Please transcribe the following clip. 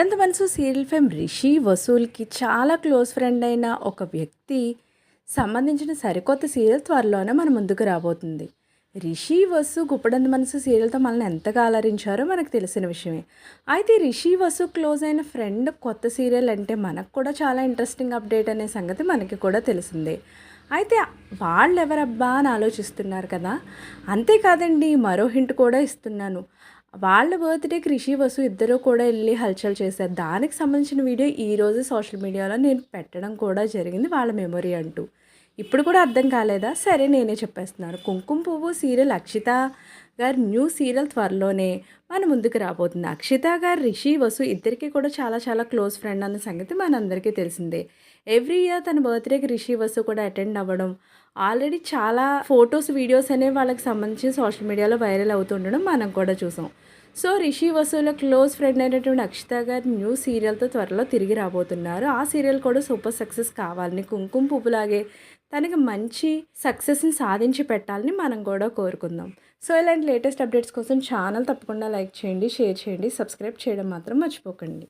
గుప్పడంత మనసు serial fame Rishi వసూల్కి చాలా close friend అయిన ఒక వ్యక్తి సంబంధించిన సరికొత్త సీరియల్ త్వరలోనే మన ముందుకు రాబోతుంది. రిషి వసు గుప్పడంత మనసు సీరియల్తో మనల్ని ఎంతగా అలరించారో మనకు తెలిసిన విషయమే. అయితే రిషి వసు క్లోజ్ అయిన ఫ్రెండ్ కొత్త సీరియల్ అంటే మనకు కూడా చాలా ఇంట్రెస్టింగ్ అప్డేట్ అనే సంగతి మనకి కూడా తెలిసిందే. అయితే వాళ్ళు ఎవరబ్బా అని ఆలోచిస్తున్నారు కదా? అంతేకాదండి మరో హింట్ కూడా ఇస్తున్నాను. వాళ్ళ బర్త్డేకి రిషి వసు ఇద్దరు కూడా వెళ్ళి హల్చల్ చేశారు. దానికి సంబంధించిన వీడియో ఈరోజు సోషల్ మీడియాలో నేను పెట్టడం కూడా జరిగింది వాళ్ళ మెమొరీ అంటూ. ఇప్పుడు కూడా అర్థం కాలేదా? సరే నేనే చెప్పేస్తున్నాను. కుంకుమ పువ్వు సీరియల్ అక్షిత గారి న్యూ సీరియల్ త్వరలోనే మన ముందుకు రాబోతుంది. అక్షిత గారు రిషి వసు ఇద్దరికి కూడా చాలా చాలా క్లోజ్ ఫ్రెండ్ అన్న సంగతి మనందరికీ తెలిసిందే. ఎవ్రీ ఇయర్ తన బర్త్డేకి రిషి వసు కూడా అటెండ్ అవ్వడం ఆల్రెడీ చాలా ఫొటోస్ వీడియోస్ అనేవి వాళ్ళకి సంబంధించి సోషల్ మీడియాలో వైరల్ అవుతుండడం మనం కూడా చూసాం. సో రిషి వసూల క్లోజ్ ఫ్రెండ్ అయినటువంటి అక్షిత గారు న్యూ సీరియల్తో త్వరలో తిరిగి రాబోతున్నారు. ఆ సీరియల్ కూడా సూపర్ సక్సెస్ కావాలని కుంకుమ పువ్వులాగే తనకి మంచి సక్సెస్ని సాధించి పెట్టాలని మనం కూడా కోరుకుందాం. సో ఇలాంటి లేటెస్ట్ అప్డేట్స్ కోసం ఛానల్ తప్పకుండా లైక్ చేయండి షేర్ చేయండి సబ్స్క్రైబ్ చేయడం మాత్రం మర్చిపోకండి.